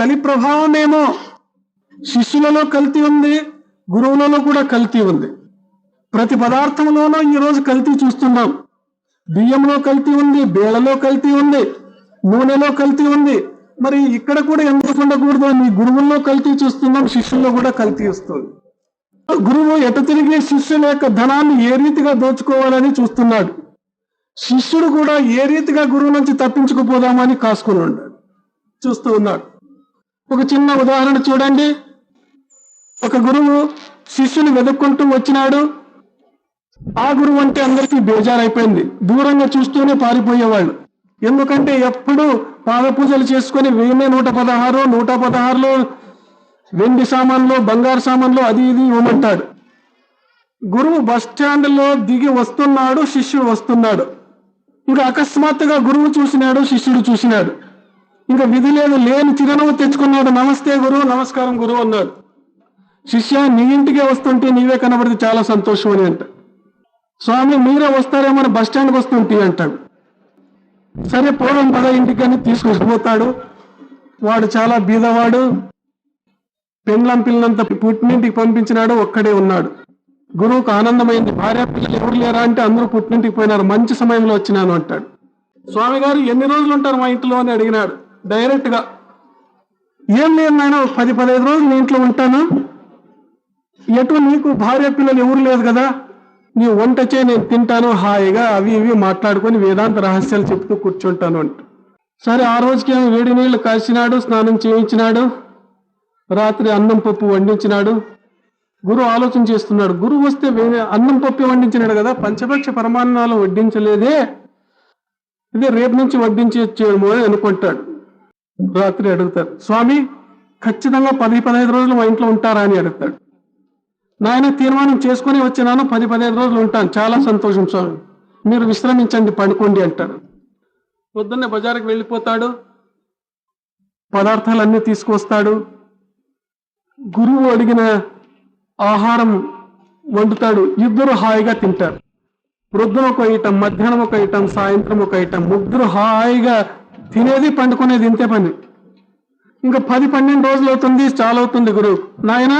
కలి ప్రభావమేమో శిష్యులలో కల్తీ ఉంది గురువులలో కూడా కల్తీ ఉంది. ప్రతి పదార్థంలోనూ ఈరోజు కల్తీ చూస్తున్నాం. బియ్యంలో కల్తీ ఉంది బేళలో కల్తీ ఉంది నూనెలో కల్తీ ఉంది. మరి ఇక్కడ కూడా ఎందుకు ఉండకూడదు? అని గురువుల్లో కల్తీ చూస్తున్నాం శిష్యుల్లో కూడా కల్తీ వస్తుంది. గురువు ఎట తిరిగి శిష్యుల యొక్క ధనాన్ని ఏ రీతిగా దోచుకోవాలని చూస్తున్నాడు? శిష్యుడు కూడా ఏ రీతిగా గురువు నుంచి తప్పించుకుపోదామని కాసుకుని ఉన్నాడు. చూస్తూ ఉన్నాడు. ఒక చిన్న ఉదాహరణ చూడండి. ఒక గురువు శిష్యుని వెతుక్కుంటూ వచ్చినాడు. ఆ గురువు అంటే అందరికీ బేజారైపోయింది. దూరంగా చూస్తూనే పారిపోయేవాళ్ళు. ఎందుకంటే ఎప్పుడు పాదపూజలు పూజలు చేసుకొని వెయ్యి నూట పదహారు నూట పదహారులో వెండి సామాన్లు బంగారు సామాన్లు అది ఇది ఇవ్వమంటాడు. గురువు బస్ స్టాండ్లో దిగి వస్తున్నాడు శిష్యుడు వస్తున్నాడు. ఇంకా అకస్మాత్తుగా గురువు చూసినాడు శిష్యుడు చూసినాడు. ఇంకా విధి లేదు లేని చిరునవ్వు తెచ్చుకున్నాడు. నమస్తే గురువు నమస్కారం గురువు అన్నాడు. శిష్య నీ ఇంటికే వస్తుంటే నీవే కనబడితే చాలా సంతోషం అని అంట. స్వామి మీరే వస్తారేమో బస్ స్టాండ్కి వస్తుంటే అంటాడు. సరే పోవడం పద ఇంటికి అని తీసుకొచ్చిపోతాడు. వాడు చాలా బీదవాడు. పెండ్లం పిల్లంత పుట్టినింటికి పంపించినాడు ఒక్కడే ఉన్నాడు. గురువుకు ఆనందమైంది. భార్య పిల్లలు ఎవరు లేరా అంటే అందరూ పుట్టినింటికి పోయినారు. మంచి సమయంలో వచ్చినాను అంటాడు. స్వామి గారు ఎన్ని రోజులు ఉంటారు మా ఇంట్లో అని అడిగినాడు. డైరెక్ట్గా ఏం లేదు నాయన పది పదహైదు రోజులు నీ ఇంట్లో ఉంటాను. ఎటు నీకు భార్య పిల్లలు ఎవరు లేదు కదా? నీ వంట చేయి నేను తింటాను హాయిగా అవి ఇవి మాట్లాడుకొని వేదాంత రహస్యాలు చెప్తూ కూర్చుంటాను అంట. సరే ఆ రోజుకి వేడి నీళ్ళు కాసినాడు స్నానం చేయించినాడు? రాత్రి అన్నం పప్పు వండించినాడు? గురువు ఆలోచన చేస్తున్నాడు గురువు వస్తే అన్నం పప్పు వండించినాడు కదా పంచపక్ష పరమాన్నాలు వడ్డించలేదే. ఇదే రేపు నుంచి వడ్డించేమో అని అనుకుంటాడు. రాత్రి అడుగుతారు స్వామి ఖచ్చితంగా పది పదహైదు రోజులు మా ఇంట్లో ఉంటారా? అని అడుగుతాడు. నాయన తీర్మానం చేసుకుని వచ్చినాను పది పదిహేను రోజులు ఉంటాను. చాలా సంతోషం స్వామి. మీరు విశ్రమించండి పడుకోండి అంటారు. పొద్దున్నే బజారుకి వెళ్ళిపోతాడు. పదార్థాలన్నీ తీసుకొస్తాడు గురువు అడిగిన ఆహారం వండుతాడు. ఇద్దరు హాయిగా తింటారు. వృద్ధం ఒక ఐటమ్ మధ్యాహ్నం ఒక ఐటం సాయంత్రం ఒక ఐటమ్ ముగ్గురు హాయిగా తినేది పండుకునేది ఇంతే పని. ఇంకా పది పన్నెండు రోజులు అవుతుంది చాలా అవుతుంది గురువు నాయనా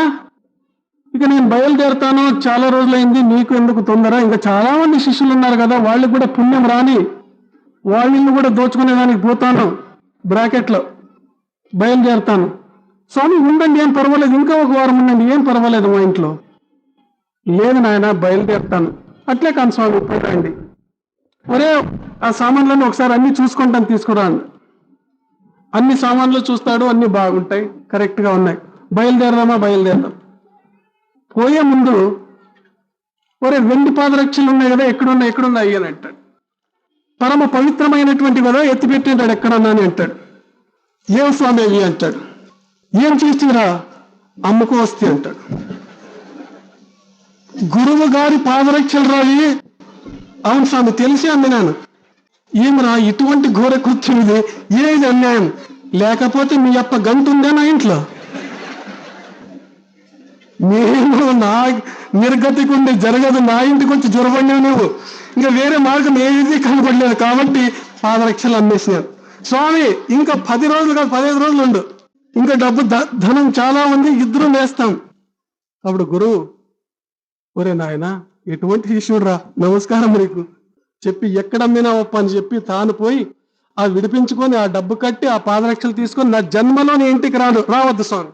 ఇక నేను బయలుదేరుతాను చాలా రోజులైంది నీకు ఎందుకు తొందర? ఇంకా చాలా మంది శిష్యులు ఉన్నారు కదా వాళ్ళకి కూడా పుణ్యం రాని వాళ్ళని కూడా దోచుకునేదానికి పోతాను బ్రాకెట్లో. బయలుదేరుతాను. స్వామి ఉండండి ఏం పర్వాలేదు ఇంకా ఒక వారం ఉండండి ఏం పర్వాలేదు మా ఇంట్లో. లేదు నాయన బయలుదేరుతాను. అట్లే కాను స్వామి పోయిరండి ఒరే ఆ సామాన్లను ఒకసారి అన్ని చూసుకుంటాను తీసుకురా అన్ని సామాన్లు చూస్తాడు అన్ని బాగుంటాయి కరెక్ట్గా ఉన్నాయి. బయలుదేరదామా బయలుదేరదాం. పోయే ముందు ఒరే వెండి పాదరక్షలు ఉన్నాయి కదా ఎక్కడున్నాయి ఎక్కడున్నాయి అని అంటాడు. పరమ పవిత్రమైనటువంటి కదా ఎత్తిపెట్టింటాడు ఎక్కడన్నా అని అంటాడు. ఏం స్వామి అవి అంటాడు. ఏం చేసిరా అమ్మకు వస్తే అంటాడు. గురువు గారి పాదరక్షలు రావి అవును స్వామి తెలిసి అందినాను ఏమరా ఇటువంటి ఘోర కూర్చునిది ఏది అన్యాయం? లేకపోతే మీ అప్ప గంతుందా నా ఇంట్లో? నేను నా నిర్గతికి ఉండి జరగదు నా ఇంటికి వచ్చి జ్వరపడినావు నువ్వు. ఇంకా వేరే మార్గం ఏది కనపడలేదు కాబట్టి పాదరక్షలు అమ్మేసినాను స్వామి ఇంకా పది రోజులు కాదు పదిహేను రోజులు ఉండు. ఇంకా డబ్బు ధనం చాలా ఉంది ఇద్దరు వేస్తాం. అప్పుడు గురువు ఒరే నాయనా ఎటువంటి శిష్యుడురా? నమస్కారం నీకు. చెప్పి ఎక్కడ ఒప్ప అని చెప్పి తాను పోయి ఆ విడిపించుకొని ఆ డబ్బు కట్టి ఆ పాదరక్షలు తీసుకొని నా జన్మలో నీ ఇంటికి రాను. రావద్దు స్వామి.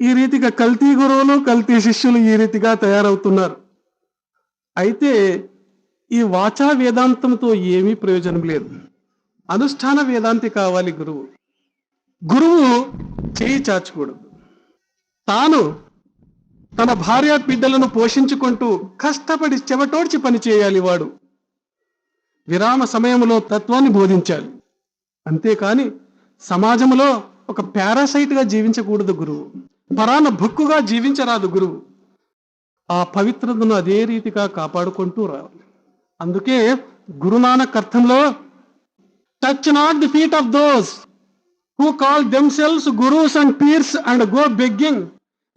ఈ రీతిగా కల్తీ గురువులు కల్తీ శిష్యులు ఈ రీతిగా తయారవుతున్నారు. అయితే ఈ వాచా వేదాంతంతో ఏమీ ప్రయోజనం లేదు. అనుష్ఠాన వేదాంతి కావాలి గురువు. గురువు చేయి చాచకూడదు. తాను తన భార్య బిడ్డలను పోషించుకుంటూ కష్టపడి చెమటోడ్చి పని చేయాలి వాడు. విరామ సమయంలో తత్వాన్ని బోధించాలి. అంతేకాని సమాజంలో ఒక పారాసైట్గా జీవించకూడదు గురువు. పరాన భుక్కుగా జీవించరాదు గురువు. ఆ పవిత్రతను అదే రీతిగా కాపాడుకుంటూ రావాలి. అందుకే గురునానక్ అర్థంలో touch not the feet of those who call themselves gurus and pirs and go begging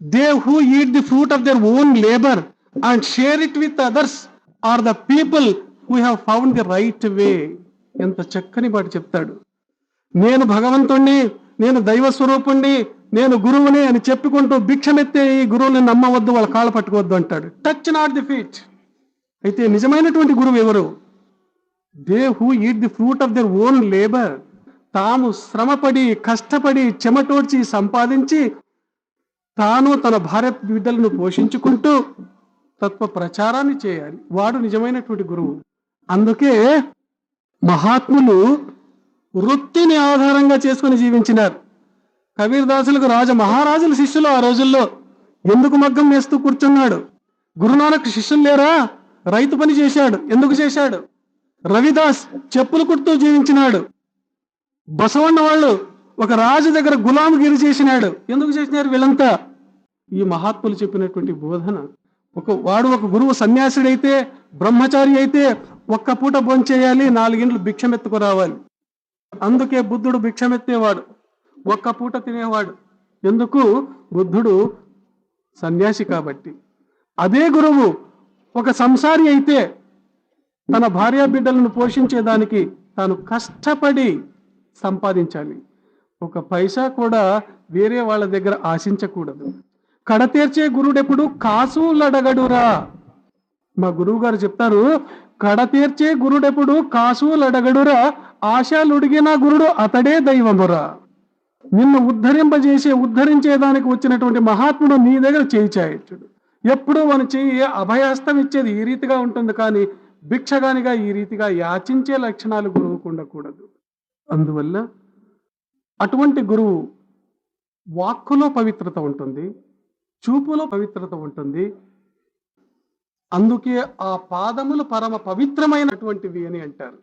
they who eat the fruit of their own labour and share it with others are the people who have found the right way ఎంత చక్కని పాట చెప్తాడు. నేను భగవంతుణ్ణి నేను దైవ స్వరూపుణ్ణి నేను గురువుని అని చెప్పుకుంటూ భిక్షమెత్తే ఈ గురువుని నమ్మవద్దు వాళ్ళ కాళ్ళు పట్టుకోవద్దు అంటాడు. టచ్ నాట్ ది ఫీట్ అయితే నిజమైనటువంటి గురువు ఎవరు? They who eat the fruit of their own labour తాము శ్రమపడి కష్టపడి చెమటోడ్చి సంపాదించి తాను తన భార్య బిడ్డలను పోషించుకుంటూ తత్వ ప్రచారాన్ని చేయాలి. వాడు నిజమైనటువంటి గురువు. అందుకే మహాత్ములు వృత్తిని ఆధారంగా చేసుకుని జీవించినారు. కబీర్దాసులకు రాజ మహారాజుల శిష్యులు ఆ రోజుల్లో ఎందుకు మగ్గం వేస్తూ కూర్చున్నాడు? గురునానక్ శిష్యులు లేరా? రైతు పని చేశాడు. ఎందుకు చేశాడు? రవిదాస్ చెప్పులు కుడుతూ జీవించినాడు. బసవన్న వాళ్ళు ఒక రాజు దగ్గర గులాంగిరి చేసినాడు. ఎందుకు చేసినారు వీళ్ళంతా? ఈ మహాత్ములు చెప్పినటువంటి బోధన. ఒక వాడు ఒక గురువు సన్యాసుడైతే బ్రహ్మచారి అయితే ఒక్క పూట భోంచేయాలి నాలుగింట్లు భిక్షమెత్తుకు రావాలి. అందుకే బుద్ధుడు భిక్షమెత్తేవాడు. ఒక్క పూట తినేవాడు. ఎందుకు? బుద్ధుడు సన్యాసి కాబట్టి. అదే గురువు ఒక సంసారి అయితే తన భార్య బిడ్డలను పోషించేదానికి తాను కష్టపడి సంపాదించాలి. ఒక పైసా కూడా వేరే వాళ్ళ దగ్గర ఆశించకూడదు. కడతీర్చే గురుడెప్పుడు కాసులడగడురా మా గురువు గారు చెప్తారు కడతీర్చే గురుడెప్పుడు కాసులడగడురా ఆశలుడిగిన గురుడు అతడే దైవమురా. నిన్ను ఉద్ధరింపజేసే ఉద్ధరించేదానికి వచ్చినటువంటి మహాత్ముడు నీ దగ్గర చేయి చాయచ్చుడు. ఎప్పుడు మన చెయ్యి అభయాస్తం ఇచ్చేది ఈ రీతిగా ఉంటుంది కానీ భిక్షగానిగా ఈ రీతిగా యాచించే లక్షణాలు గురువుకు ఉండకూడదు. అందువల్ల అటువంటి గురువు వాక్కులో పవిత్రత ఉంటుంది చూపులో పవిత్రత ఉంటుంది. అందుకే ఆ పాదములు పరమ పవిత్రమైనటువంటివి అని అంటారు.